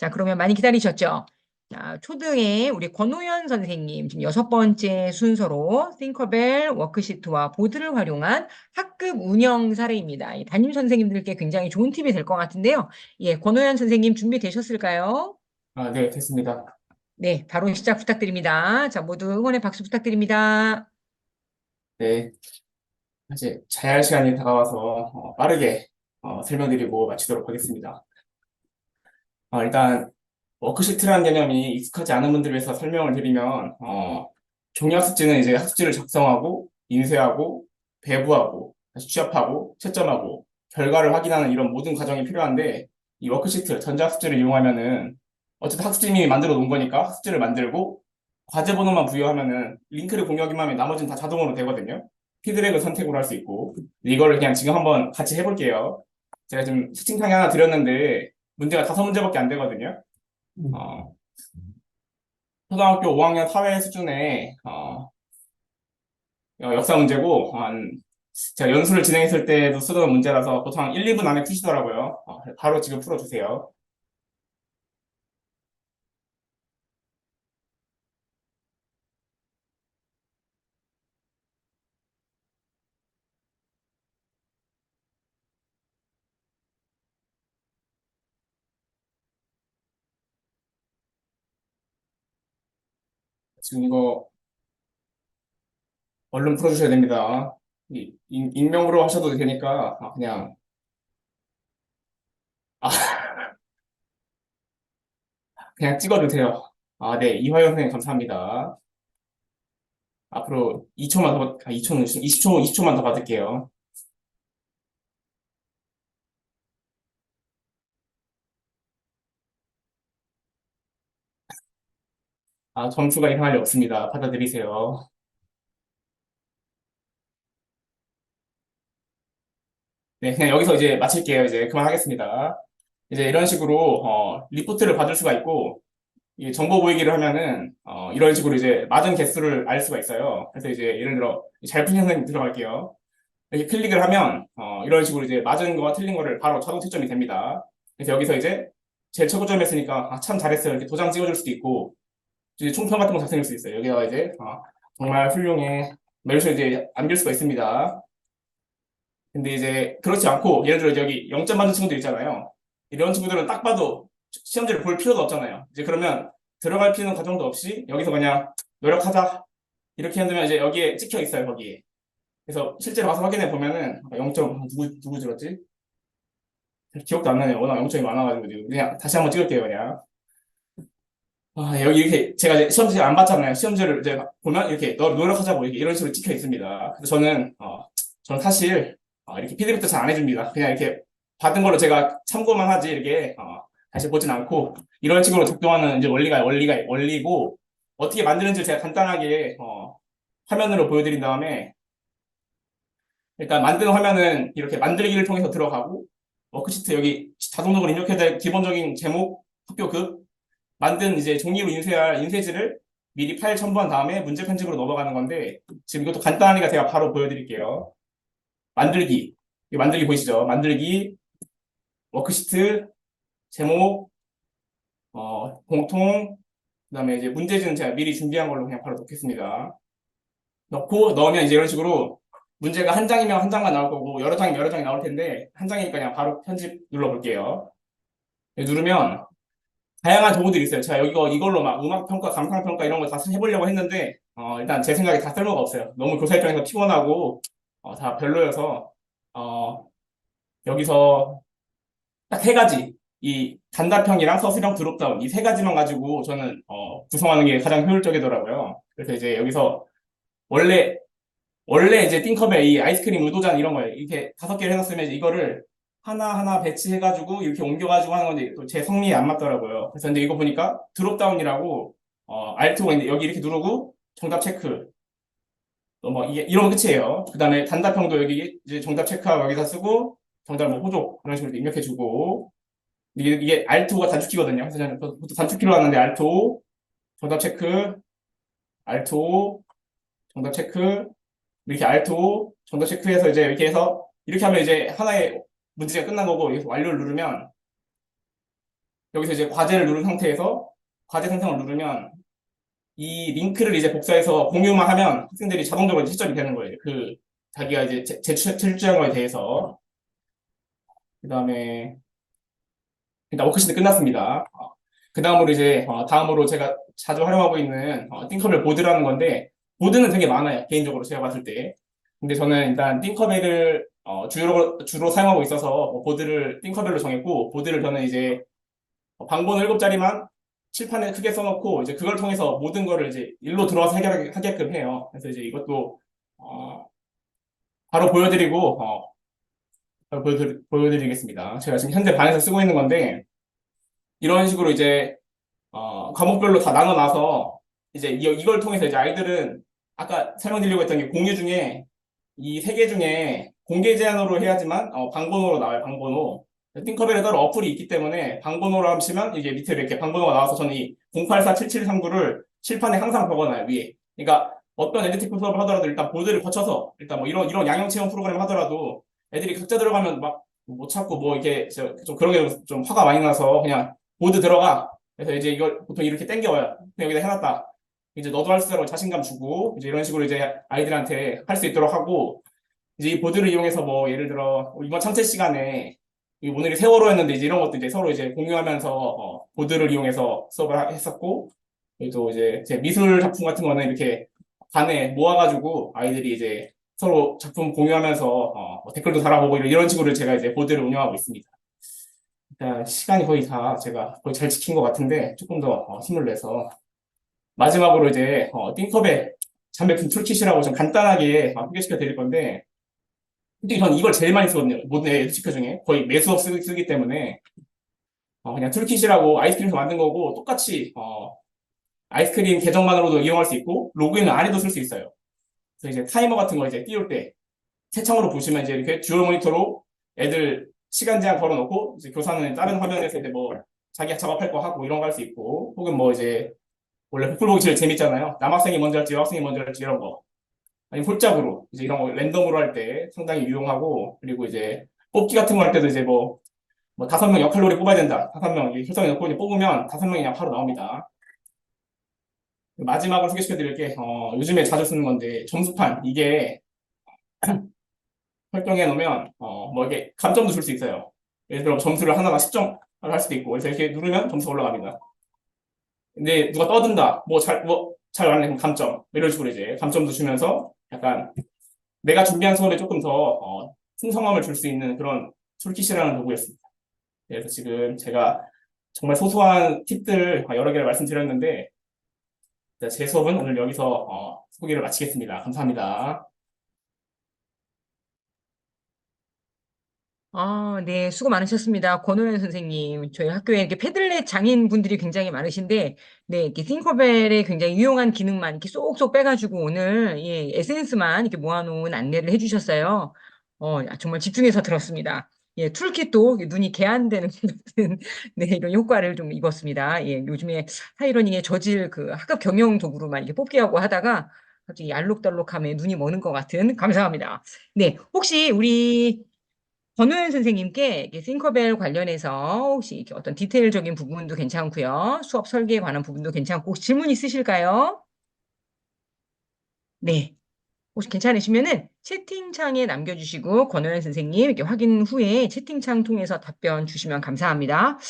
자, 그러면 많이 기다리셨죠? 자, 초등의 우리 권호연 선생님 지금 여섯 번째 순서로 띵커벨 워크시트와 보드를 활용한 학급 운영 사례입니다. 이 담임 선생님들께 굉장히 좋은 팁이 될 것 같은데요. 예, 권호연 선생님 준비되셨을까요? 아, 네, 됐습니다. 네, 바로 시작 부탁드립니다. 자, 모두 응원의 박수 부탁드립니다. 네. 이제 자야 할 시간이 다가와서 어, 빠르게 어, 설명드리고 마치도록 하겠습니다. 어, 일단 워크시트라는 개념이 익숙하지 않은 분들을 위해서 설명을 드리면 어, 종이학습지는 이제 학습지를 작성하고 인쇄하고 배부하고 다시 취합하고 채점하고 결과를 확인하는 이런 모든 과정이 필요한데 이 워크시트 전자학습지를 이용하면은 어쨌든 학습지님이 만들어 놓은 거니까 학습지를 만들고 과제 번호만 부여하면은 링크를 공유하기만 하면 나머지는 다 자동으로 되거든요. 피드백을 선택으로 할 수 있고 이거를 그냥 지금 한번 같이 해볼게요. 제가 지금 채팅창에 하나 드렸는데 문제가 다섯 문제밖에 안 되거든요. 어, 초등학교 5학년 사회 수준의 어, 어, 역사 문제고 한 제가 연수를 진행했을 때도 쓰던 문제라서 보통 한 1, 2분 안에 푸시더라고요. 어, 바로 지금 풀어주세요. 지금 이거 얼른 풀어주셔야 됩니다. 이, 익- 익명으로 하셔도 되니까 아, 그냥 아, 그냥 찍어주세요. 아, 네, 이화영 선생님 감사합니다. 앞으로 2초만 더, 받- 아, 2초는 20초, 20초만 더 받을게요. 아, 점수가 이상할 리 없습니다. 받아들이세요. 네, 그냥 여기서 이제 마칠게요. 이제 그만하겠습니다. 이제 이런 식으로 어, 리포트를 받을 수가 있고 이 정보 보이기를 하면은 어, 이런 식으로 이제 맞은 개수를 알 수가 있어요. 그래서 이제 예를 들어 잘 푸신 선생님 들어갈게요. 이렇게 클릭을 하면 어, 이런 식으로 이제 맞은 거와 틀린 거를 바로 자동 채점이 됩니다. 그래서 여기서 이제 제일 최고점 했으니까 아, 참 잘했어요. 이렇게 도장 찍어줄 수도 있고 이제 총평 같은 거 작성할 수 있어요. 여기다가 이제 어, 정말 훌륭해. 메르시 이제 남길 수가 있습니다. 근데 이제 그렇지 않고 예를 들어 여기 0점 받은 친구들 있잖아요. 이런 친구들은 딱 봐도 시험지를 볼 필요도 없잖아요. 이제 그러면 들어갈 필요는 과정도 없이 여기서 그냥 노력하자 이렇게 한다면 이제 여기에 찍혀 있어요 거기에. 그래서 실제로 가서 확인해 보면은 0점 누구 누구 들었지? 기억도 안 나네요. 워낙 0점이 많아가지고 그냥 다시 한번 찍을게요 그냥. 아 여기 이렇게 제가 이제 시험지 안 봤잖아요. 시험지를 이제 보면 이렇게 너 노력하자고 이렇게 이런 식으로 찍혀 있습니다. 그래서 저는 어 저는 사실 어, 이렇게 피드백도 잘 안 해줍니다. 그냥 이렇게 받은 걸로 제가 참고만 하지 이렇게 어, 다시 보진 않고 이런 식으로 작동하는 이제 원리가 원리가 원리고 어떻게 만드는지 제가 간단하게 어, 화면으로 보여드린 다음에 일단 만드는 화면은 이렇게 만들기를 통해서 들어가고 워크시트 여기 자동적으로 입력해야 될 기본적인 제목, 학교급 만든 이제 종이로 인쇄할 인쇄지를 미리 파일 첨부한 다음에 문제 편집으로 넘어가는 건데 지금 이것도 간단하니까 제가 바로 보여드릴게요. 만들기 이 만들기 보이시죠? 만들기 워크시트 제목 어, 공통 그 다음에 이제 문제지는 제가 미리 준비한 걸로 그냥 바로 넣겠습니다. 넣고 넣으면 이제 이런 식으로 문제가 한 장이면 한 장만 나올 거고 여러 장이면 여러 장이 나올 텐데 한 장이니까 그냥 바로 편집 눌러볼게요. 누르면 다양한 도구들이 있어요. 제가 여기 이걸로 막 음악 평가, 감상 평가 이런 거다 해보려고 했는데 어, 일단 제 생각에 다 쓸모가 없어요. 너무 교사 입장에서 피곤하고 어, 다 별로여서 어, 여기서 딱 세 가지 이 단답형이랑 서술형 드롭다운 이 세 가지만 가지고 저는 어, 구성하는 게 가장 효율적이더라고요. 그래서 이제 여기서 원래 원래 이제 띵컵에 이 아이스크림 의도잔 이런 거예요. 이렇게 다섯 개를 해놨으면 이거를 하나하나 배치해가지고 이렇게 옮겨가지고 하는 건데 또제 성미에 안 맞더라고요. 그래서 근데 이거 보니까 드롭다운이라고 어, 알트가 있는데 여기 이렇게 누르고 정답 체크 뭐 이게 이런 거 끝이에요. 그 다음에 단답형도 여기 이제 정답 체크하고 여기다 쓰고 정답 뭐 호조 그런 식으로 입력해주고 이게 이게 알토가 단축키거든요. 그래서 저는 보통 단축키로 하는데 알토 정답 체크 알토 정답 체크 이렇게 알토 정답 체크해서 이제 이렇게 해서 이렇게 하면 이제 하나의 문제가 끝난 거고 여기서 완료를 누르면 여기서 이제 과제를 누른 상태에서 과제 생성을 누르면 이 링크를 이제 복사해서 공유만 하면 학생들이 자동적으로 채점이 되는 거예요. 그 자기가 이제 제출한 거에 대해서. 그 다음에 일단 워크시트 끝났습니다. 그 다음으로 이제 어, 다음으로 제가 자주 활용하고 있는 어, 띵커벨 보드라는 건데 보드는 되게 많아요. 개인적으로 제가 봤을 때. 근데 저는 일단 띵커벨을 어, 주로 주로 사용하고 있어서 뭐 보드를 띵커벨로 정했고 보드를 저는 이제 어, 방번호 7자리만 칠판에 크게 써놓고 이제 그걸 통해서 모든 거를 이제 일로 들어와서 해결하게끔 해요. 그래서 이제 이것도 어, 바로 보여드리고 어, 바로 보여드리, 보여드리겠습니다. 제가 지금 현재 반에서 쓰고 있는 건데 이런 식으로 이제 어, 과목별로 다 나눠놔서 이제 이, 이걸 통해서 이제 아이들은 아까 설명드리려고 했던 게 공유 중에 이 세 개 중에 공개 제한으로 해야지만 어, 방번호로 나와요. 방번호. 띵커벨에 따로 어플이 있기 때문에 방번호로 하시면 이게 밑에 이렇게 방번호가 나와서 저는 이 0847739를 칠판에 항상 적어놔요 위에. 그러니까 어떤 에듀테크 수업을 하더라도 일단 보드를 거쳐서 일단 뭐 이런 이런 양형 체험 프로그램 하더라도 애들이 각자 들어가면 막 못 찾고 뭐 이렇게 저- 좀 그런 게 좀 화가 많이 나서 그냥 보드 들어가. 그래서 이제 이걸 보통 이렇게 땡겨와요. 여기다 해놨다. 이제 너도 할 수 있다고 자신감 주고 이제 이런 식으로 이제 아이들한테 할 수 있도록 하고 이제 이 보드를 이용해서 뭐 예를 들어 이번 참새 시간에 이 오늘이 세월호였는데 이제 이런 것도 이제 서로 이제 공유하면서 어, 보드를 이용해서 수업을 하- 했었고 또 이제 제 미술 작품 같은 거는 이렇게 반에 모아가지고 아이들이 이제 서로 작품 공유하면서 어, 뭐 댓글도 달아보고 이런 식으로 제가 이제 보드를 운영하고 있습니다. 일단 시간이 거의 다 제가 거의 잘 지킨 것 같은데 조금 더 어, 힘을 내서 마지막으로 이제 어, 띵컵의 잠배품 툴킷이라고 좀 간단하게 어, 소개시켜 드릴 건데 솔직히 저는 이걸 제일 많이 쓰거든요. 모든 에듀치커 중에 거의 매 수업 쓰, 쓰기 때문에 어, 그냥 툴킷이라고 아이스크림에서 만든 거고 똑같이 어, 아이스크림 계정만으로도 이용할 수 있고 로그인을 안 해도 쓸 수 있어요. 그래서 이제 타이머 같은 거 이제 띄울 때 세창으로 보시면 이제 이렇게 듀얼 모니터로 애들 시간 제한 걸어놓고 이제 교사는 다른 화면에서 이제 뭐 자기 작업할 거 하고 이런 거 할 수 있고 혹은 뭐 이제 원래 보기 제일 재밌잖아요. 남학생이 먼저 할지 여학생이 먼저 할지 이런 거. 아니면 홀짝으로 이제 이런 거 랜덤으로 할 때 상당히 유용하고 그리고 이제 뽑기 같은 거 할 때도 이제 뭐 뭐 다섯 명 역할놀이 뽑아야 된다. 다섯 명 혈성에 넣고 이제 뽑으면 다섯 명이 그냥 바로 나옵니다. 마지막으로 소개시켜 드릴 게 어, 요즘에 자주 쓰는 건데 점수판 이게 설정해 놓으면 어, 뭐 이게 감점도 줄 수 있어요. 예를 들어 점수를 하나가 10점 할 수도 있고 그래서 이렇게 누르면 점수 올라갑니다. 근데 누가 떠든다 뭐 잘 뭐잘 왔네 그럼 감점 뭐 이런 식으로 이제 감점도 주면서 약간 내가 준비한 수업에 조금 더 어, 풍성함을 줄 수 있는 그런 툴킷이라는 도구였습니다. 그래서 지금 제가 정말 소소한 팁들 여러 개를 말씀드렸는데 제 수업은 오늘 여기서 어, 소개를 마치겠습니다. 감사합니다. 아, 네, 수고 많으셨습니다. 권호연 선생님. 저희 학교에 이렇게 패들렛 장인 분들이 굉장히 많으신데, 네, 이렇게 팅커벨의 굉장히 유용한 기능만 이렇게 쏙쏙 빼 가지고 오늘, 예, 에센스만 이렇게 모아 놓은 안내를 해 주셨어요. 어, 정말 집중해서 들었습니다. 예, 툴kit도 눈이 개안되는 것 같은, 네, 이런 효과를 좀 입었습니다. 예, 요즘에 하이러닝의 저질 그 학급 경영 도구로만 이렇게 뽑기 하고 하다가 갑자기 알록달록함에 눈이 머는 것 같은, 감사합니다. 네, 혹시 우리 권호연 선생님께 싱커벨 관련해서 혹시 어떤 디테일적인 부분도 괜찮고요. 수업 설계에 관한 부분도 괜찮고 질문 있으실까요? 네. 혹시 괜찮으시면은 채팅창에 남겨주시고 권호연 선생님 이렇게 확인 후에 채팅창 통해서 답변 주시면 감사합니다.